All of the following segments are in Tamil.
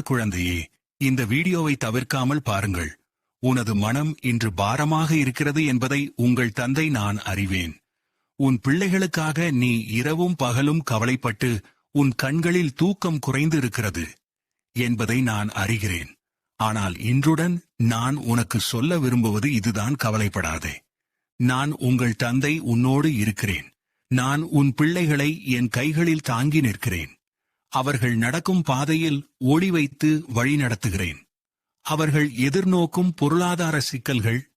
குழந்தையே இந்த வீடியோவை தவிர்க்காமல் பாருங்கள். உனது மனம் இன்று பாரமாக இருக்கிறது என்பதை உங்கள் தந்தை நான் அறிவேன். உன் பிள்ளைகளுக்காக நீ இரவும் பகலும் கவலைப்பட்டு உன் கண்களில் தூக்கம் குறைந்து இருக்கிறது என்பதை நான் அறிகிறேன். ஆனால் இன்றுடன் நான் உனக்கு சொல்ல விரும்புவது இதுதான் கவலைப்படாதே. நான் உங்கள் தந்தை உன்னோடு இருக்கிறேன். நான் உன் பிள்ளைகளை என் கைகளில் தாங்கி நிற்கிறேன். அவர்கள் நடக்கும் பாதையில் ஒளி வைத்து வழி நடத்துகிறேன். அவர்கள் எதிர்நோக்கும் பொருளாதார சிக்கல்கள்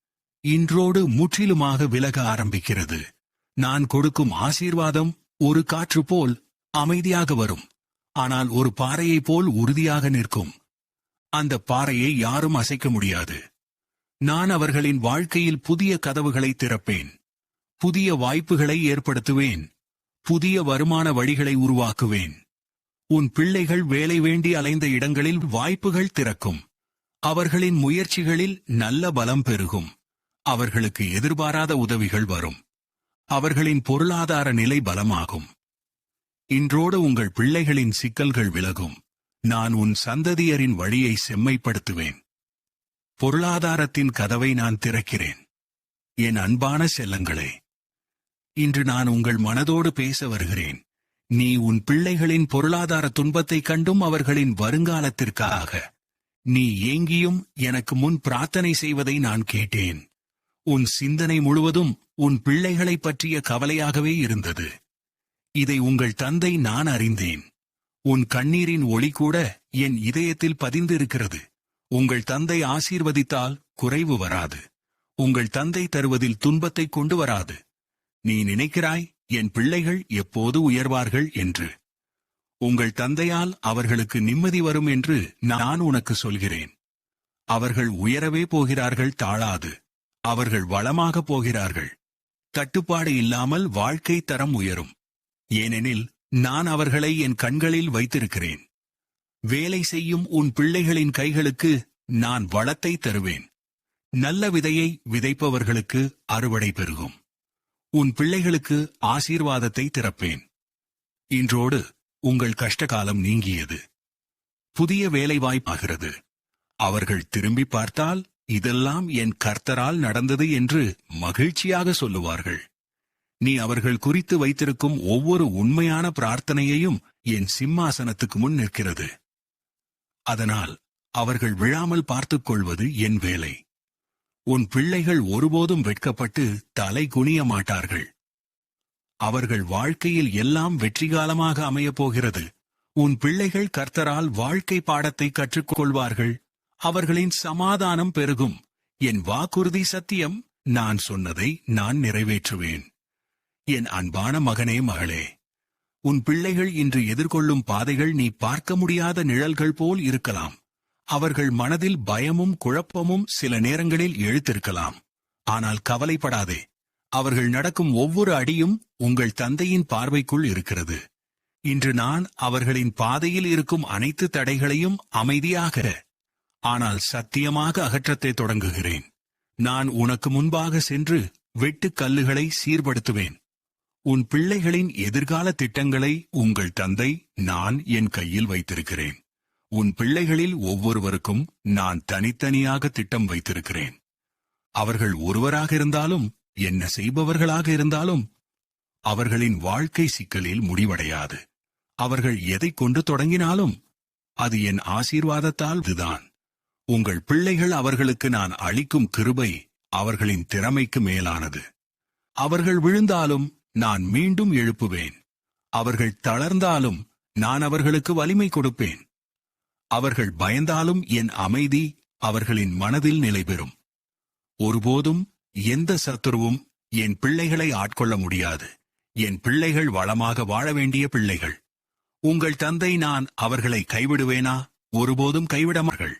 இன்றோடு முற்றிலுமாக விலக ஆரம்பிக்கிறது. நான் கொடுக்கும் ஆசீர்வாதம் ஒரு காற்று போல் அமைதியாக வரும். ஆனால் ஒரு பாறையைப் போல் உறுதியாக நிற்கும். அந்த பாறையை யாரும் அசைக்க முடியாது. நான் அவர்களின் வாழ்க்கையில் புதிய கதவுகளை திறப்பேன். புதிய வாய்ப்புகளை ஏற்படுத்துவேன். புதிய வருமான வழிகளை உருவாக்குவேன். உன் பிள்ளைகள் வேலை வேண்டி அலைந்த இடங்களில் வாய்ப்புகள் திறக்கும். அவர்களின் முயற்சிகளில் நல்ல பலம் பெருகும். அவர்களுக்கு எதிர்பாராத உதவிகள் வரும். அவர்களின் பொருளாதார நிலை பலமாகும். இன்றோடு உங்கள் பிள்ளைகளின் சிக்கல்கள் விலகும். நான் உன் சந்ததியரின் வழியை செம்மைப்படுத்துவேன். பொருளாதாரத்தின் கதவை நான் திறக்கிறேன். என் அன்பான செல்லங்களே இன்று நான் உங்கள் மனதோடு பேச வருகிறேன். நீ உன் பிள்ளைகளின் பொருளாதார துன்பத்தைக் கண்டும் அவர்களின் வருங்காலத்திற்காக. நீ ஏங்கியும் எனக்கு முன் பிரார்த்தனை செய்வதை நான் கேட்டேன். உன் சிந்தனை முழுவதும் உன் பிள்ளைகளைப் பற்றிய கவலையாகவே இருந்தது. இதை உங்கள் தந்தை நான் அறிந்தேன். உன் கண்ணீரின் ஒளி கூட என் இதயத்தில் பதிந்திருக்கிறது. உங்கள் தந்தை ஆசீர்வதித்தால் குறைவு வராது. உங்கள் தந்தை தருவதில் துன்பத்தை கொண்டு வராது. நீ நினைக்கிறாய் என் பிள்ளைகள் எப்போது உயர்வார்கள் என்று. உங்கள் தந்தையால் அவர்களுக்கு நிம்மதி வரும் என்று நான் உனக்கு சொல்கிறேன். அவர்கள் உயரவே போகிறார்கள் தாழாது. அவர்கள் வளமாக போகிறார்கள். தட்டுப்பாடு இல்லாமல் வாழ்க்கை தரம் உயரும். ஏனெனில் நான் அவர்களை என் கண்களில் வைத்திருக்கிறேன். வேலை செய்யும் உன் பிள்ளைகளின் கைகளுக்கு நான் வளத்தை தருவேன். நல்ல விதையை விதைப்பவர்களுக்கு அறுவடை பெருகும். உன் பிள்ளைகளுக்கு ஆசீர்வாதத்தை திறப்பேன். இன்றோடு உங்கள் கஷ்டகாலம் நீங்கியது. புதிய வேலைவாய்ப்பாகிறது. அவர்கள் திரும்பி பார்த்தால் இதெல்லாம் என் கர்த்தரால் நடந்தது என்று மகிழ்ச்சியாக சொல்லுவார்கள். நீ அவர்கள் குறித்து வைத்திருக்கும் ஒவ்வொரு உண்மையான பிரார்த்தனையையும் என் சிம்மாசனத்துக்கு முன் நிற்கிறது. அதனால் அவர்கள் விழாமல் பார்த்துக் கொள்வது என் வேலை. உன் பிள்ளைகள் ஒருபோதும் வெட்கப்பட்டு தலை குனிய மாட்டார்கள். அவர்கள் வாழ்க்கையில் எல்லாம் வெற்றிகாலமாக அமையப் போகிறது. உன் பிள்ளைகள் கர்த்தரால் வாழ்க்கை பாடத்தை கற்றுக்கொள்வார்கள். அவர்களின் சமாதானம் பெருகும். என் வாக்குறுதி சத்தியம் நான் சொன்னதை நான் நிறைவேற்றுவேன். என் அன்பான மகனே மகளே உன் பிள்ளைகள் இன்று எதிர்கொள்ளும் பாதைகள் நீ பார்க்க முடியாத நிழல்கள் போல் இருக்கலாம். அவர்கள் மனதில் பயமும் குழப்பமும் சில நேரங்களில் எழுத்திருக்கலாம். ஆனால் கவலைப்படாதே. அவர்கள் நடக்கும் ஒவ்வொரு அடியும் உங்கள் தந்தையின் பார்வைக்குள் இருக்கிறது. இன்று நான் அவர்களின் பாதையில் இருக்கும் அனைத்து தடைகளையும் அமைதியாக ஆனால் சத்தியமாக அகற்றத்தை தொடங்குகிறேன். நான் உனக்கு முன்பாக சென்று வெட்டுக் கல்லுகளை சீர்படுத்துவேன். உன் பிள்ளைகளின் எதிர்கால திட்டங்களை உங்கள் தந்தை நான் என் கையில் வைத்திருக்கிறேன். உன் பிள்ளைகளில் ஒவ்வொருவருக்கும் நான் தனித்தனியாக திட்டம் வைத்திருக்கிறேன். அவர்கள் ஒருவராக இருந்தாலும் என்ன செய்பவர்களாக இருந்தாலும் அவர்களின் வாழ்க்கை சிக்கலில் முடிவடையாது. அவர்கள் எதை கொண்டு தொடங்கினாலும் அது என் ஆசீர்வாதத்தால் இதுதான். உங்கள் பிள்ளைகள் அவர்களுக்கு நான் அளிக்கும் கிருபை அவர்களின் திறமைக்கு மேலானது. அவர்கள் விழுந்தாலும் நான் மீண்டும் எழுப்புவேன். அவர்கள் தளர்ந்தாலும் நான் அவர்களுக்கு வலிமை கொடுப்பேன். அவர்கள் பயந்தாலும் என் அமைதி அவர்களின் மனதில் நிலைபெறும். ஒருபோதும் எந்த சத்துருவும் என் பிள்ளைகளை ஆட்கொள்ள முடியாது. என் பிள்ளைகள் வளமாக வாழ வேண்டிய பிள்ளைகள். உங்கள் தந்தை நான் அவர்களை கைவிடுவேனா? ஒருபோதும் கைவிடமார்கள்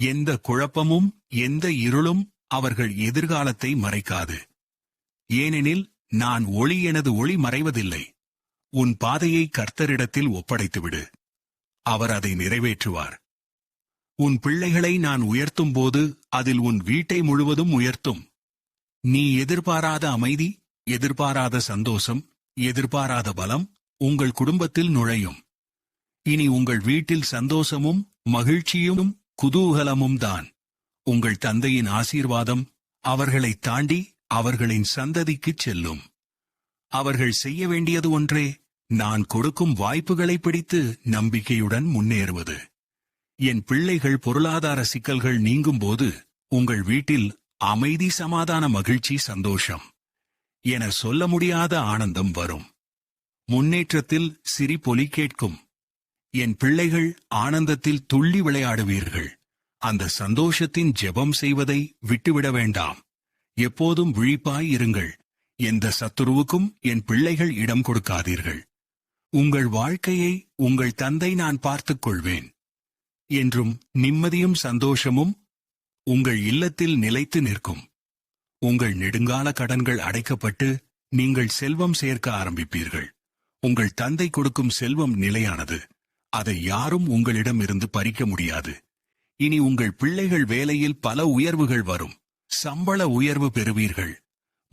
எந்த குழப்பமும் எந்த இருளும் அவர்கள் எதிர்காலத்தை மறைக்காது. ஏனெனில் நான் ஒளி எனது ஒளி மறைவதில்லை. உன் பாதையை கர்த்தரிடத்தில் ஒப்படைத்துவிடு. அவர் அதை நிறைவேற்றுவார். உன் பிள்ளைகளை நான் உயர்த்தும் போது அதில் உன் வீட்டை முழுவதும் உயர்த்தும். நீ எதிர்பாராத அமைதி எதிர்பாராத சந்தோஷம் எதிர்பாராத பலம் உங்கள் குடும்பத்தில் நுழையும். இனி உங்கள் வீட்டில் சந்தோஷமும் மகிழ்ச்சியும் குதூகலமும் தான். உங்கள் தந்தையின் ஆசீர்வாதம் அவர்களை தாண்டி அவர்களின் சந்ததிக்குச் செல்லும். அவர்கள் செய்ய வேண்டியது ஒன்றே நான் கொடுக்கும் வாய்ப்புகளை பிடித்து நம்பிக்கையுடன் முன்னேறுவது. என் பிள்ளைகள் பொருளாதார சிக்கல்கள் நீங்கும்போது உங்கள் வீட்டில் அமைதி சமாதான மகிழ்ச்சி சந்தோஷம் என சொல்ல முடியாத ஆனந்தம் வரும். முன்னேற்றத்தில் சிரிப்பொலி கேட்கும். என் பிள்ளைகள் ஆனந்தத்தில் துள்ளி விளையாடுவீர்கள். அந்த சந்தோஷத்தின் ஜெபம் செய்வதை விட்டுவிட வேண்டாம். எப்போதும் விழிப்பாய் இருங்கள். எந்த சத்துருவுக்கும் என் பிள்ளைகள் இடம் கொடுக்காதீர்கள். உங்கள் வாழ்க்கையை உங்கள் தந்தை நான் பார்த்துக் கொள்வேன் என்றும் நிம்மதியும் சந்தோஷமும் உங்கள் இல்லத்தில் நிலைத்து நிற்கும். உங்கள் நெடுங்கால கடன்கள் அடைக்கப்பட்டு நீங்கள் செல்வம் சேர்க்க ஆரம்பிப்பீர்கள். உங்கள் தந்தை கொடுக்கும் செல்வம் நிலையானது. அதை யாரும் உங்களிடமிருந்து பறிக்க முடியாது. இனி உங்கள் பிள்ளைகள் வேலையில் பல உயர்வுகள் வரும். சம்பள உயர்வு பெறுவீர்கள்.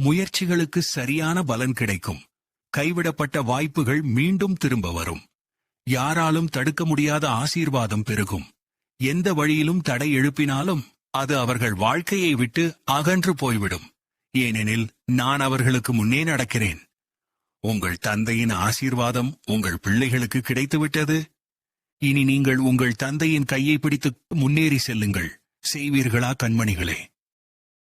முயற்சிகளுக்கு சரியான பலன் கிடைக்கும். கைவிடப்பட்ட வாய்ப்புகள் மீண்டும் திரும்ப வரும். யாராலும் தடுக்க முடியாத ஆசீர்வாதம் பெருகும். எந்த வழியிலும் தடை எழுப்பினாலும் அது அவர்கள் வாழ்க்கையை விட்டு அகன்று போய்விடும். ஏனெனில் நான் அவர்களுக்கு முன்னே நடக்கிறேன். உங்கள் தந்தையின் ஆசீர்வாதம் உங்கள் பிள்ளைகளுக்கு கிடைத்துவிட்டது. இனி நீங்கள் உங்கள் தந்தையின் கையை பிடித்து முன்னேறி செல்லுங்கள். செய்வீர்களா கண்மணிகளே?